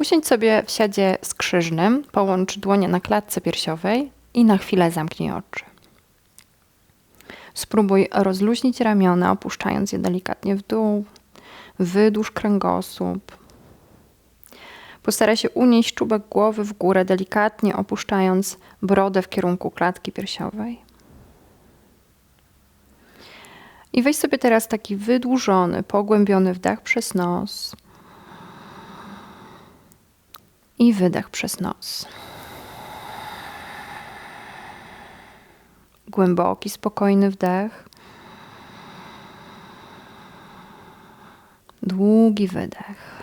Usiądź sobie w siadzie skrzyżnym, połącz dłonie na klatce piersiowej i na chwilę zamknij oczy. Spróbuj rozluźnić ramiona, opuszczając je delikatnie w dół. Wydłuż kręgosłup. Postaraj się unieść czubek głowy w górę, delikatnie opuszczając brodę w kierunku klatki piersiowej. I weź sobie teraz taki wydłużony, pogłębiony wdech przez nos i wydech przez nos. Głęboki, spokojny wdech. Długi wydech.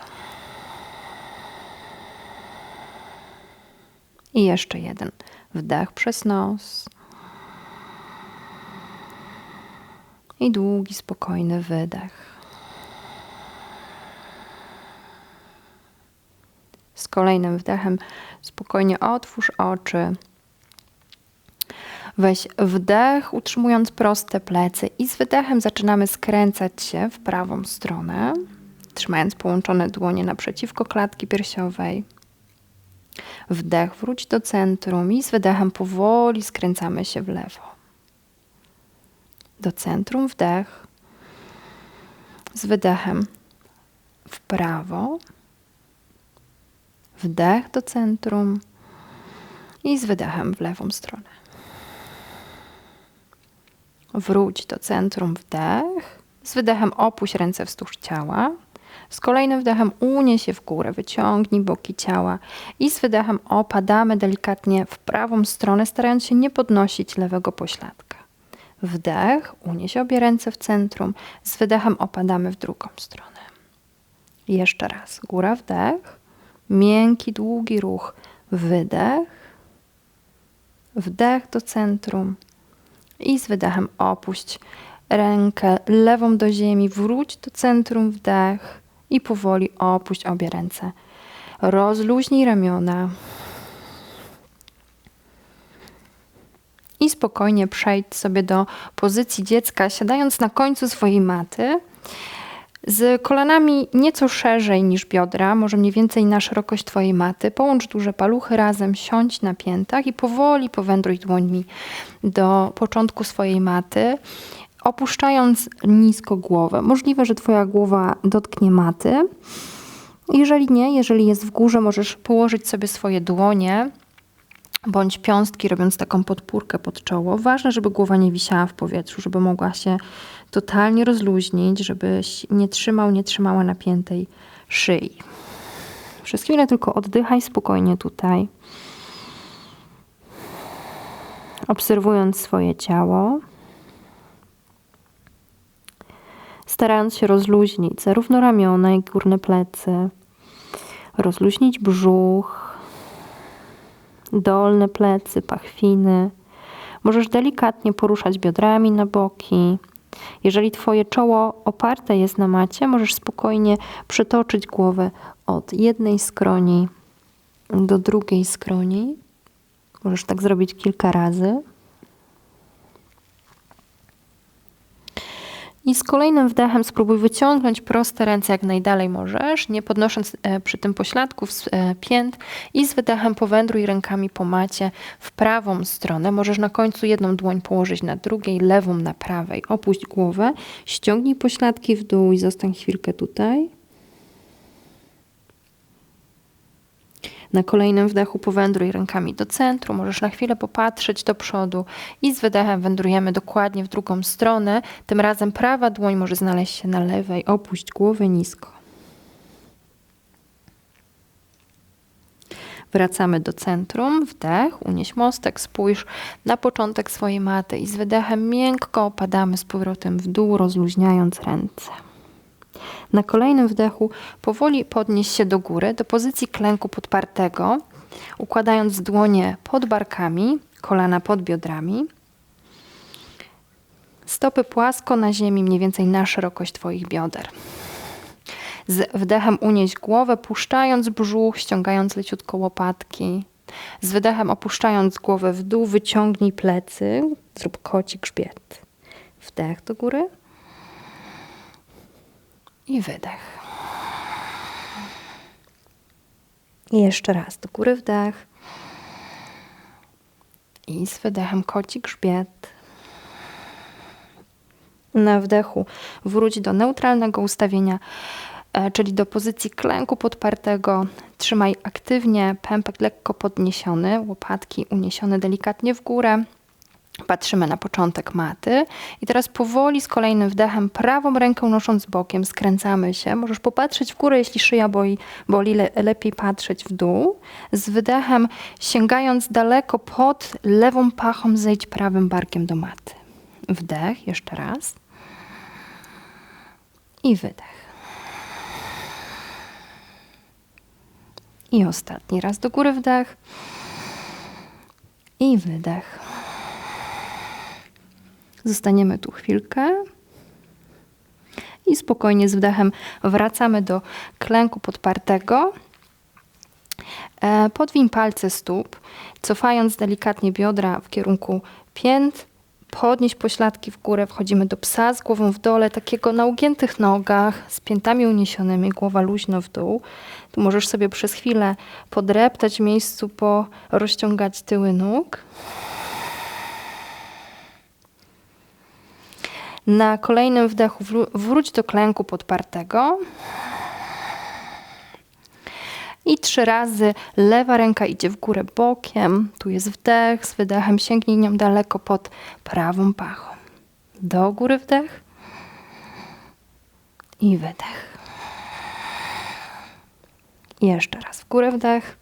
I jeszcze jeden. Wdech przez nos. I długi, spokojny wydech. Z kolejnym wdechem spokojnie otwórz oczy. Weź wdech, utrzymując proste plecy, i z wydechem zaczynamy skręcać się w prawą stronę, trzymając połączone dłonie naprzeciwko klatki piersiowej. Wdech, wróć do centrum i z wydechem powoli skręcamy się w lewo. Do centrum wdech, z wydechem w prawo, wdech do centrum i z wydechem w lewą stronę. Wróć do centrum wdech, z wydechem opuść ręce wzdłuż ciała, z kolejnym wdechem unieś się w górę, wyciągnij boki ciała i z wydechem opadamy delikatnie w prawą stronę, starając się nie podnosić lewego pośladka. Wdech, unieś obie ręce w centrum, z wydechem opadamy w drugą stronę. Jeszcze raz, góra, wdech, miękki, długi ruch, wydech, wdech do centrum. I z wydechem opuść rękę lewą do ziemi, wróć do centrum, wdech i powoli opuść obie ręce. Rozluźnij ramiona. I spokojnie przejdź sobie do pozycji dziecka, siadając na końcu swojej maty, z kolanami nieco szerzej niż biodra, może mniej więcej na szerokość Twojej maty. Połącz duże paluchy razem, siądź na piętach i powoli powędruj dłońmi do początku swojej maty opuszczając nisko głowę. Możliwe, że Twoja głowa dotknie maty. Jeżeli nie, jeżeli jest w górze, możesz położyć sobie swoje dłonie bądź piąstki, robiąc taką podpórkę pod czoło. Ważne, żeby głowa nie wisiała w powietrzu, żeby mogła się totalnie rozluźnić, żebyś nie trzymał, nie trzymała napiętej szyi. Przez chwilę tylko oddychaj spokojnie tutaj, obserwując swoje ciało starając się rozluźnić zarówno ramiona, jak i górne plecy, rozluźnić brzuch, dolne plecy, pachwiny. Możesz delikatnie poruszać biodrami na boki. Jeżeli Twoje czoło oparte jest na macie, możesz spokojnie przetoczyć głowę od jednej skroni do drugiej skroni. Możesz tak zrobić kilka razy. I z kolejnym wdechem spróbuj wyciągnąć proste ręce jak najdalej możesz, nie podnosząc e, przy tym pośladków z e, pięt i z wydechem powędruj rękami po macie w prawą stronę. Możesz na końcu jedną dłoń położyć na drugiej, lewą na prawej. Opuść głowę, ściągnij pośladki w dół i zostań chwilkę tutaj. Na kolejnym wdechu powędruj rękami do centrum, możesz na chwilę popatrzeć do przodu i z wydechem wędrujemy dokładnie w drugą stronę. Tym razem prawa dłoń może znaleźć się na lewej, opuść głowę nisko. Wracamy do centrum, wdech, unieś mostek, spójrz na początek swojej maty i z wydechem miękko opadamy z powrotem w dół, rozluźniając ręce. Na kolejnym wdechu powoli podnieś się do góry, do pozycji klęku podpartego, układając dłonie pod barkami, kolana pod biodrami. Stopy płasko na ziemi, mniej więcej na szerokość Twoich bioder. Z wdechem unieś głowę, puszczając brzuch, ściągając leciutko łopatki. Z wydechem opuszczając głowę w dół, wyciągnij plecy, zrób koci grzbiet. Wdech do góry i wydech. I jeszcze raz do góry wdech. I z wydechem koci grzbiet. Na wdechu wróć do neutralnego ustawienia, e, czyli do pozycji klęku podpartego. Trzymaj aktywnie pępek lekko podniesiony, łopatki uniesione delikatnie w górę. Patrzymy na początek maty i teraz powoli z kolejnym wdechem prawą rękę nosząc bokiem skręcamy się. Możesz popatrzeć w górę, jeśli szyja boli, boli le, lepiej patrzeć w dół. Z wydechem sięgając daleko pod lewą pachą zejdź prawym barkiem do maty. Wdech, jeszcze raz. I wydech. I ostatni raz do góry wdech. I wydech. Zostaniemy tu chwilkę. I spokojnie z wdechem wracamy do klęku podpartego. E, podwiń palce stóp, cofając delikatnie biodra w kierunku pięt. Podnieś pośladki w górę, wchodzimy do psa z głową w dole, takiego na ugiętych nogach, z piętami uniesionymi, głowa luźno w dół. Tu możesz sobie przez chwilę podreptać w miejscu, porozciągać tyły nóg. Na kolejnym wdechu wróć do klęku podpartego. I trzy razy lewa ręka idzie w górę bokiem. Tu jest wdech, z wydechem sięgnij nią daleko pod prawą pachą. Do góry wdech i wydech. Jeszcze raz w górę wdech.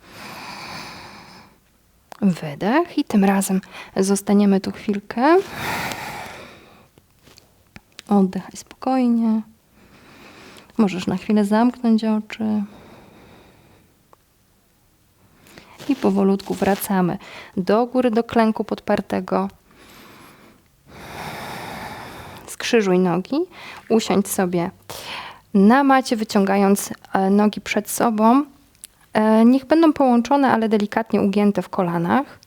Wydech i tym razem zostaniemy tu chwilkę. Oddychaj spokojnie. Możesz na chwilę zamknąć oczy. I powolutku wracamy do góry, do klęku podpartego. Skrzyżuj nogi, usiądź sobie na macie, wyciągając e, nogi przed sobą. E, niech będą połączone, ale delikatnie ugięte w kolanach.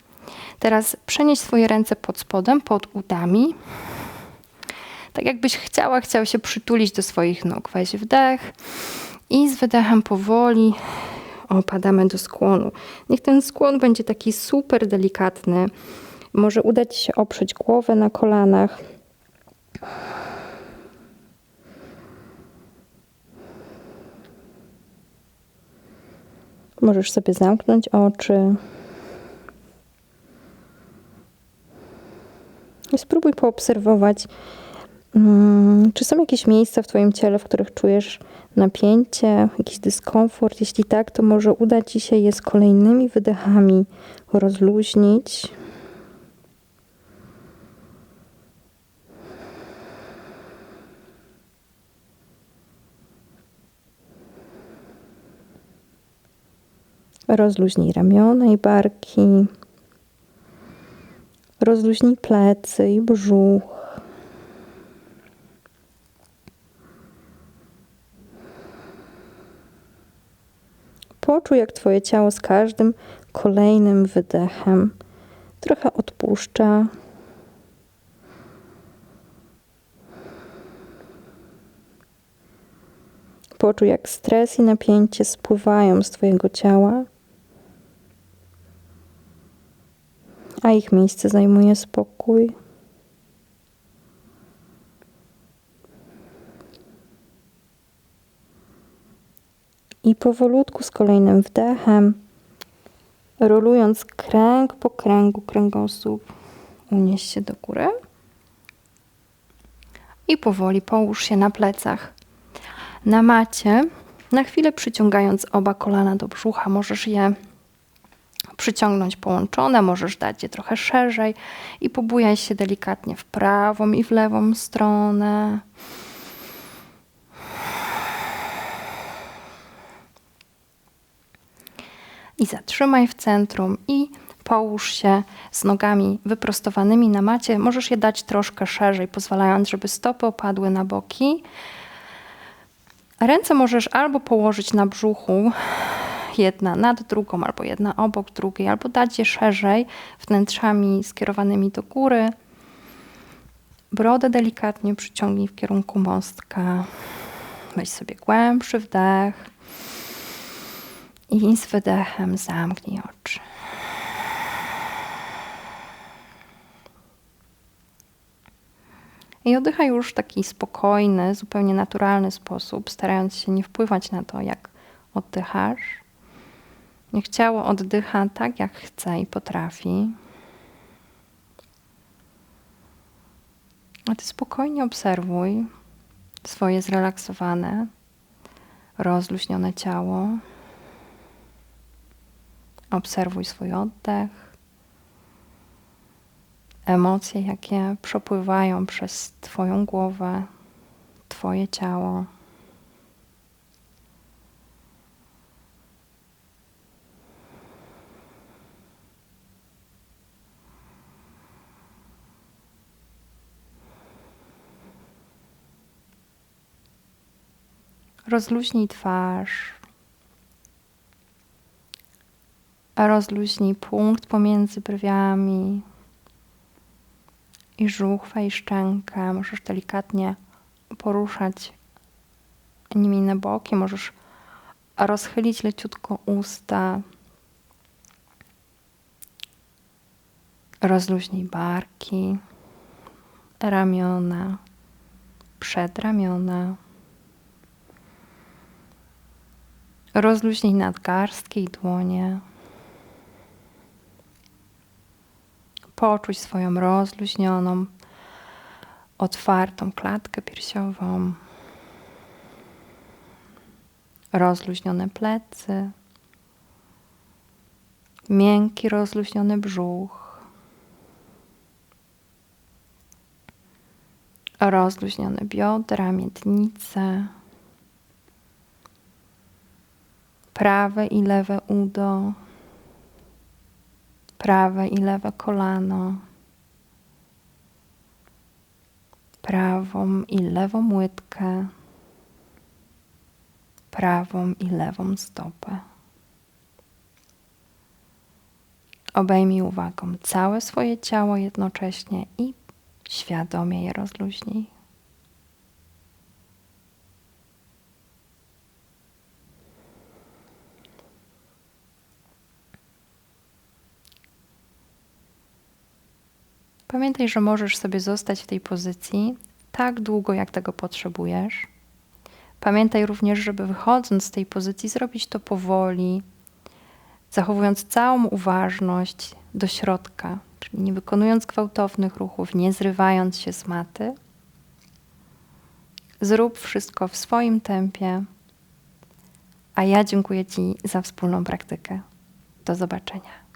Teraz przenieś swoje ręce pod spodem, pod udami tak jakbyś chciała, chciał się przytulić do swoich nóg. Weź wdech i z wydechem powoli opadamy do skłonu. Niech ten skłon będzie taki super delikatny. Może uda Ci się oprzeć głowę na kolanach. Możesz sobie zamknąć oczy. I spróbuj poobserwować, czy są jakieś miejsca w Twoim ciele, w których czujesz napięcie, jakiś dyskomfort? Jeśli tak, to może uda Ci się je z kolejnymi wydechami rozluźnić. Rozluźnij ramiona i barki. Rozluźnij plecy i brzuch. Poczuj, jak Twoje ciało z każdym kolejnym wydechem trochę odpuszcza. Poczuj, jak stres i napięcie spływają z Twojego ciała, a ich miejsce zajmuje spokój. Powolutku z kolejnym wdechem, rolując kręg po kręgu kręgosłup, unieś się do góry. I powoli połóż się na plecach. Na macie, na chwilę przyciągając oba kolana do brzucha, możesz je przyciągnąć połączone, możesz dać je trochę szerzej i pobujaj się delikatnie w prawą i w lewą stronę. I zatrzymaj w centrum i połóż się z nogami wyprostowanymi na macie. Możesz je dać troszkę szerzej, pozwalając, żeby stopy opadły na boki. Ręce możesz albo położyć na brzuchu, jedna nad drugą, albo jedna obok drugiej, albo dać je szerzej, wnętrzami skierowanymi do góry. Brodę delikatnie przyciągnij w kierunku mostka. Weź sobie głębszy wdech I z wydechem zamknij oczy. I oddychaj już w taki spokojny, zupełnie naturalny sposób, starając się nie wpływać na to, jak oddychasz. Niech ciało oddycha tak, jak chce i potrafi. A ty spokojnie obserwuj swoje zrelaksowane, rozluźnione ciało. Obserwuj swój oddech, emocje, jakie przepływają przez Twoją głowę, Twoje ciało. Rozluźnij twarz. Rozluźnij punkt pomiędzy brwiami i żuchwę i szczękę. Możesz delikatnie poruszać nimi na boki. Możesz rozchylić leciutko usta. Rozluźnij barki, ramiona, przedramiona. Rozluźnij nadgarstki i dłonie. Poczuć swoją rozluźnioną, otwartą klatkę piersiową. Rozluźnione plecy. Miękki, rozluźniony brzuch. Rozluźnione biodra, miednice. prawe i lewe udo, prawe i lewe kolano, prawą i lewą łydkę, prawą i lewą stopę. Obejmij uwagą całe swoje ciało jednocześnie i świadomie je rozluźnij. Pamiętaj, że możesz sobie zostać w tej pozycji tak długo, jak tego potrzebujesz. Pamiętaj również, żeby wychodząc z tej pozycji, zrobić to powoli, zachowując całą uważność do środka, czyli nie wykonując gwałtownych ruchów, nie zrywając się z maty. Zrób wszystko w swoim tempie, a ja dziękuję Ci za wspólną praktykę. Do zobaczenia.